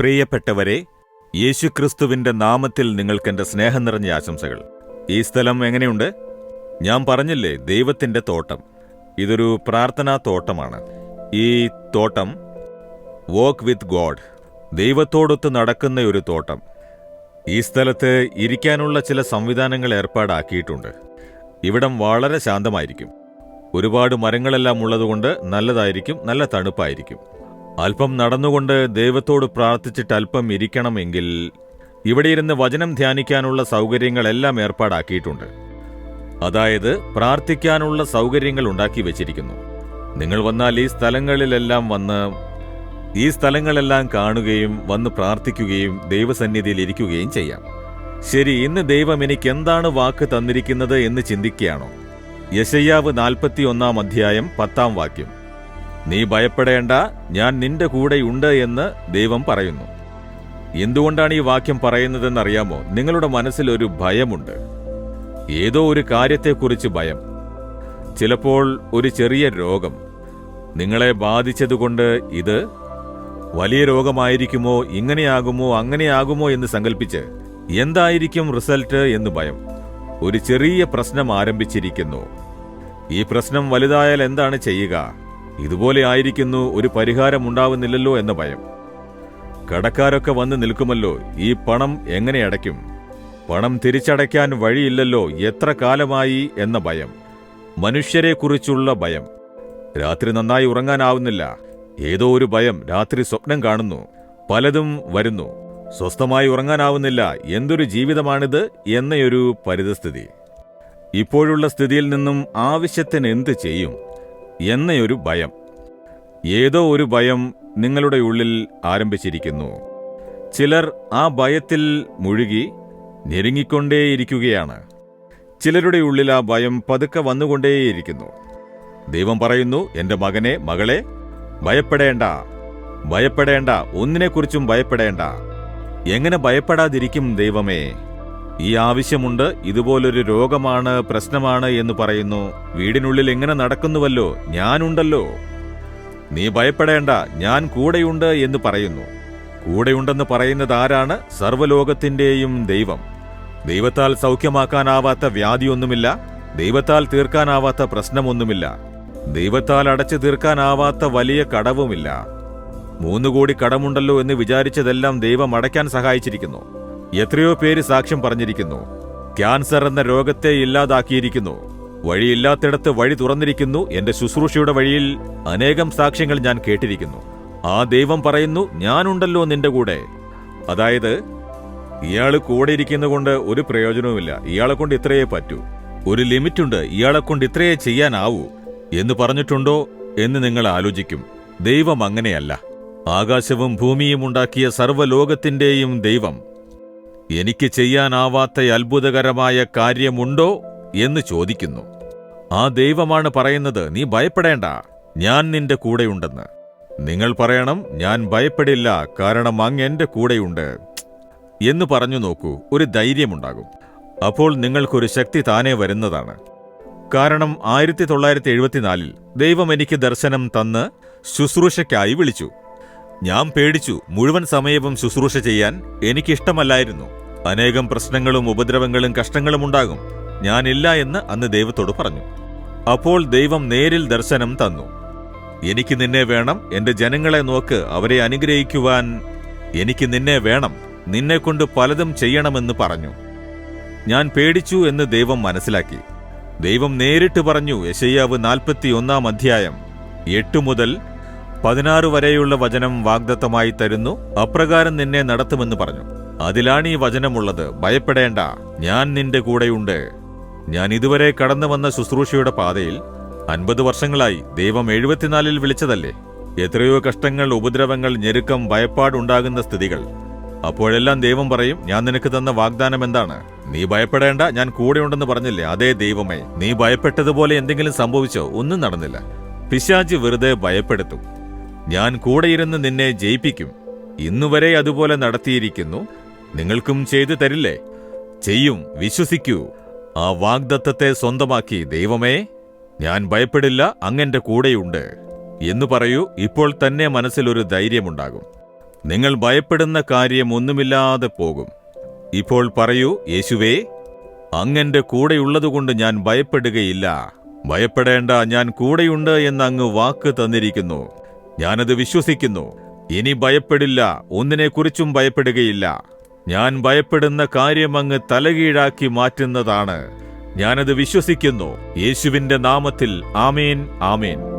പ്രിയപ്പെട്ടവരെ യേശുക്രിസ്തുവിന്റെ നാമത്തിൽ നിങ്ങൾക്കെന്റെ സ്നേഹം നിറഞ്ഞ ആശംസകൾ. ഈ സ്ഥലം എങ്ങനെയുണ്ട്? ഞാൻ പറഞ്ഞില്ലേ ദൈവത്തിന്റെ തോട്ടം. ഇതൊരു പ്രാർത്ഥനാ തോട്ടമാണ്. ഈ തോട്ടം വോക്ക് വിത്ത് ഗോഡ് ദൈവത്തോടൊത്ത് നടക്കുന്ന ഒരു തോട്ടം. ഈ സ്ഥലത്ത് ഇരിക്കാനുള്ള ചില സംവിധാനങ്ങൾ ഏർപ്പാടാക്കിയിട്ടുണ്ട്. ഇവിടം വളരെ ശാന്തമായിരിക്കും. ഒരുപാട് മരങ്ങളെല്ലാം ഉള്ളതുകൊണ്ട് നല്ലതായിരിക്കും നല്ല തണുപ്പായിരിക്കും. അല്പം നടന്നുകൊണ്ട് ദൈവത്തോട് പ്രാർത്ഥിച്ചിട്ട് അല്പം ഇരിക്കണമെങ്കിൽ ഇവിടെ ഇരുന്ന് വചനം ധ്യാനിക്കാനുള്ള സൗകര്യങ്ങളെല്ലാം ഏർപ്പാടാക്കിയിട്ടുണ്ട്. അതായത് പ്രാർത്ഥിക്കാനുള്ള സൗകര്യങ്ങൾ ഉണ്ടാക്കി വെച്ചിരിക്കുന്നു. നിങ്ങൾ വന്നാൽ ഈ സ്ഥലങ്ങളിലെല്ലാം വന്ന് ഈ സ്ഥലങ്ങളെല്ലാം കാണുകയും വന്ന് പ്രാർത്ഥിക്കുകയും ദൈവസന്നിധിയിൽ ഇരിക്കുകയും ചെയ്യാം. ശരി ഇന്ന് ദൈവം എനിക്ക് എന്താണ് വാക്ക് തന്നിരിക്കുന്നത് എന്ന് ചിന്തിക്കുകയാണോ? യശയ്യാവ് നാൽപ്പത്തിയൊന്നാം അധ്യായം പത്താം വാക്യം. നീ ഭയപ്പെടേണ്ട ഞാൻ നിന്റെ കൂടെയുണ്ട് എന്ന് ദൈവം പറയുന്നു. എന്തുകൊണ്ടാണ് ഈ വാക്യം പറയുന്നതെന്നറിയാമോ? നിങ്ങളുടെ മനസ്സിൽ ഒരു ഭയമുണ്ട്. ഏതോ ഒരു കാര്യത്തെക്കുറിച്ച് ഭയം. ചിലപ്പോൾ ഒരു ചെറിയ രോഗം. നിങ്ങളെ ബാധിച്ചതുകൊണ്ട് ഇത് വലിയ രോഗമായിരിക്കുമോ ഇങ്ങനെയാകുമോ അങ്ങനെയാകുമോ എന്ന് സങ്കല്പിച്ച് എന്തായിരിക്കും റിസൾട്ട് എന്ന് ഭയം. ഒരു ചെറിയ പ്രശ്നം ആരംഭിച്ചിരിക്കുന്നു. ഈ പ്രശ്നം വലുതായാൽ എന്താണ് ചെയ്യുക? ഇതുപോലെ ആയിരിക്കുന്നു ഒരു പരിഹാരം ഉണ്ടാവുന്നില്ലല്ലോ എന്ന ഭയം. കടക്കാരൊക്കെ വന്ന് നിൽക്കുമല്ലോ ഈ പണം എങ്ങനെ അടയ്ക്കും? പണം തിരിച്ചടയ്ക്കാൻ വഴിയില്ലല്ലോ എത്ര കാലമായി എന്ന ഭയം. മനുഷ്യരെക്കുറിച്ചുള്ള ഭയം. രാത്രി നന്നായി ഉറങ്ങാനാവുന്നില്ല. ഏതോ ഒരു ഭയം രാത്രി സ്വപ്നം കാണുന്നു. പലതും വരുന്നു. സ്വസ്ഥമായി ഉറങ്ങാനാവുന്നില്ല. എന്തൊരു ജീവിതമാണിത് എന്നയൊരു പരിതസ്ഥിതി. ഇപ്പോഴുള്ള സ്ഥിതിയിൽ നിന്നും ആവശ്യത്തിന് എന്ത് ചെയ്യും? എന്നയൊരു ഭയം. ഏതോ ഒരു ഭയം നിങ്ങളുടെ ഉള്ളിൽ ആരംഭിച്ചിരിക്കുന്നു. ചിലർ ആ ഭയത്തിൽ മുഴുകി ഞെരുങ്ങിക്കൊണ്ടേയിരിക്കുകയാണ്. ചിലരുടെ ഉള്ളിൽ ആ ഭയം പതുക്കെ വന്നുകൊണ്ടേയിരിക്കുന്നു. ദൈവം പറയുന്നു എന്റെ മകനെ മകളെ ഭയപ്പെടേണ്ട. ഭയപ്പെടേണ്ട. ഒന്നിനെക്കുറിച്ചും ഭയപ്പെടേണ്ട. എങ്ങനെ ഭയപ്പെടാതിരിക്കും ദൈവമേ? ഈ ആവശ്യമുണ്ട് ഇതുപോലൊരു രോഗമാണ് പ്രശ്നമാണ് എന്ന് പറയുന്നു. വീടിനുള്ളിൽ എങ്ങനെ നടക്കുന്നുവല്ലോ? ഞാനുണ്ടല്ലോ. നീ ഭയപ്പെടേണ്ട ഞാൻ കൂടെയുണ്ട് എന്ന് പറയുന്നു. കൂടെയുണ്ടെന്ന് പറയുന്നത് ആരാണ്? സർവലോകത്തിന്റെയും ദൈവം. ദൈവത്താൽ സൗഖ്യമാക്കാനാവാത്ത വ്യാധിയൊന്നുമില്ല ദൈവത്താൽ തീർക്കാനാവാത്ത പ്രശ്നമൊന്നുമില്ല ദൈവത്താൽ അടച്ചു തീർക്കാനാവാത്ത വലിയ കടവുമില്ല. മൂന്നുകൂടി കടമുണ്ടല്ലോ എന്ന് വിചാരിച്ചതെല്ലാം ദൈവം അടയ്ക്കാൻ സഹായിച്ചിരിക്കുന്നു. എത്രയോ പേര് സാക്ഷ്യം പറഞ്ഞിരിക്കുന്നു. ക്യാൻസർ എന്ന രോഗത്തെ ഇല്ലാതാക്കിയിരിക്കുന്നു. വഴിയില്ലാത്തിടത്ത് വഴി തുറന്നിരിക്കുന്നു എന്റെ ശുശ്രൂഷയുടെ വഴിയിൽ അനേകം സാക്ഷ്യങ്ങൾ ഞാൻ കേട്ടിരിക്കുന്നു. ആ ദൈവം പറയുന്നു ഞാനുണ്ടല്ലോ നിന്റെ കൂടെ. അതായത് ഇയാൾ കൂടെ ഇരിക്കുന്നതുകൊണ്ട് ഒരു പ്രയോജനവുമില്ല. ഇയാളെ കൊണ്ട് ഇത്രയേ പറ്റൂ. ഒരു ലിമിറ്റുണ്ട്. ഇയാളെ കൊണ്ട് ഇത്രയേ ചെയ്യാനാവൂ. എന്ന് പറഞ്ഞിട്ടുണ്ടോ എന്ന് നിങ്ങൾ ആലോചിക്കും. ദൈവം അങ്ങനെയല്ല. ആകാശവും ഭൂമിയും ഉണ്ടാക്കിയ സർവലോകത്തിന്റെയും ദൈവം എനിക്ക് ചെയ്യാനാവാത്ത അത്ഭുതകരമായ കാര്യമുണ്ടോ എന്ന് ചോദിക്കുന്നു. ആ ദൈവമാണ് പറയുന്നത് നീ ഭയപ്പെടേണ്ട ഞാൻ നിന്റെ കൂടെയുണ്ടെന്ന്. നിങ്ങൾ പറയണം ഞാൻ ഭയപ്പെടില്ല കാരണം അങ്ങ് എന്റെ കൂടെയുണ്ട് എന്ന് പറഞ്ഞു നോക്കൂ ഒരു ധൈര്യമുണ്ടാകും. അപ്പോൾ നിങ്ങൾക്കൊരു ശക്തി താനേ വരുന്നതാണ്. കാരണം ആയിരത്തി തൊള്ളായിരത്തി എഴുപത്തിനാലിൽ ദൈവം എനിക്ക് ദർശനം തന്ന് ശുശ്രൂഷയ്ക്കായി വിളിച്ചു. ഞാൻ പേടിച്ചു മുഴുവൻ സമയവും ശുശ്രൂഷ ചെയ്യാൻ എനിക്കിഷ്ടമല്ലായിരുന്നു. അനേകം പ്രശ്നങ്ങളും ഉപദ്രവങ്ങളും കഷ്ടങ്ങളും ഉണ്ടാകും. ഞാനില്ല എന്ന് അന്ന് ദൈവത്തോട് പറഞ്ഞു. അപ്പോൾ ദൈവം നേരിൽ ദർശനം തന്നു. എനിക്ക് നിന്നെ വേണം എന്റെ ജനങ്ങളെ നോക്ക് അവരെ അനുഗ്രഹിക്കുവാൻ എനിക്ക് നിന്നെ വേണം നിന്നെക്കൊണ്ട് പലതും ചെയ്യണമെന്ന് പറഞ്ഞു. ഞാൻ പേടിച്ചു എന്ന് ദൈവം മനസ്സിലാക്കി. ദൈവം നേരിട്ട് പറഞ്ഞു യശയ്യാവ് നാൽപ്പത്തിയൊന്നാം അധ്യായം എട്ട് മുതൽ പതിനാറ് വരെയുള്ള വചനം വാഗ്ദത്തമായി തരുന്നു. അപ്രകാരം നിന്നെ നടത്തുമെന്ന് പറഞ്ഞു. അതിലാണ് ഈ വചനമുള്ളത്. ഭയപ്പെടേണ്ട. ഞാൻ നിന്റെ കൂടെയുണ്ട്. ഞാൻ ഇതുവരെ കടന്നു വന്ന ശുശ്രൂഷയുടെ പാതയിൽ അൻപത് വർഷങ്ങളായി. ദൈവം എഴുപത്തിനാലിൽ വിളിച്ചതല്ലേ? എത്രയോ കഷ്ടങ്ങൾ ഉപദ്രവങ്ങൾ ഞെരുക്കം ഭയപ്പാടുണ്ടാകുന്ന സ്ഥിതികൾ. അപ്പോഴെല്ലാം ദൈവം പറയും ഞാൻ നിനക്ക് തന്ന വാഗ്ദാനം എന്താണ്? നീ ഭയപ്പെടേണ്ട. ഞാൻ കൂടെയുണ്ടെന്ന് പറഞ്ഞില്ലേ? അതേ ദൈവമേ. നീ ഭയപ്പെട്ടതുപോലെ എന്തെങ്കിലും സംഭവിച്ചോ? ഒന്നും നടന്നില്ല. പിശാജ് വെറുതെ ഭയപ്പെടുത്തും. ഞാൻ കൂടെയിരുന്ന് നിന്നെ ജയിപ്പിക്കും. ഇന്നുവരെ അതുപോലെ നടത്തിയിരിക്കുന്നു. നിങ്ങൾക്കും ചെയ്തു തരില്ലേ? ചെയ്യും വിശ്വസിക്കൂ. ആ വാഗ്ദത്തത്തെ സ്വന്തമാക്കി ദൈവമേ. ഞാൻ ഭയപ്പെടില്ല അങ്ങന്റെ കൂടെയുണ്ട്. എന്ന് പറയൂ ഇപ്പോൾ തന്നെ മനസ്സിലൊരു ധൈര്യമുണ്ടാകും. നിങ്ങൾ ഭയപ്പെടുന്ന കാര്യം ഒന്നുമില്ലാതെ പോകും. ഇപ്പോൾ പറയൂ യേശുവേ അങ്ങന്റെ കൂടെയുള്ളതുകൊണ്ട് ഞാൻ ഭയപ്പെടുകയില്ല. ഭയപ്പെടേണ്ട ഞാൻ കൂടെയുണ്ട് എന്ന് അങ്ങ് വാക്ക് തന്നിരിക്കുന്നു. ഞാനത് വിശ്വസിക്കുന്നു. ഇനി ഭയപ്പെടില്ല. ഒന്നിനെക്കുറിച്ചും ഭയപ്പെടുകയില്ല. ഞാൻ ഭയപ്പെടുന്ന കാര്യം അങ്ങ് തലകീഴാക്കി മാറ്റുന്നതാണ്. ഞാനത് വിശ്വസിക്കുന്നു. യേശുവിന്റെ നാമത്തിൽ ആമേൻ ആമേൻ.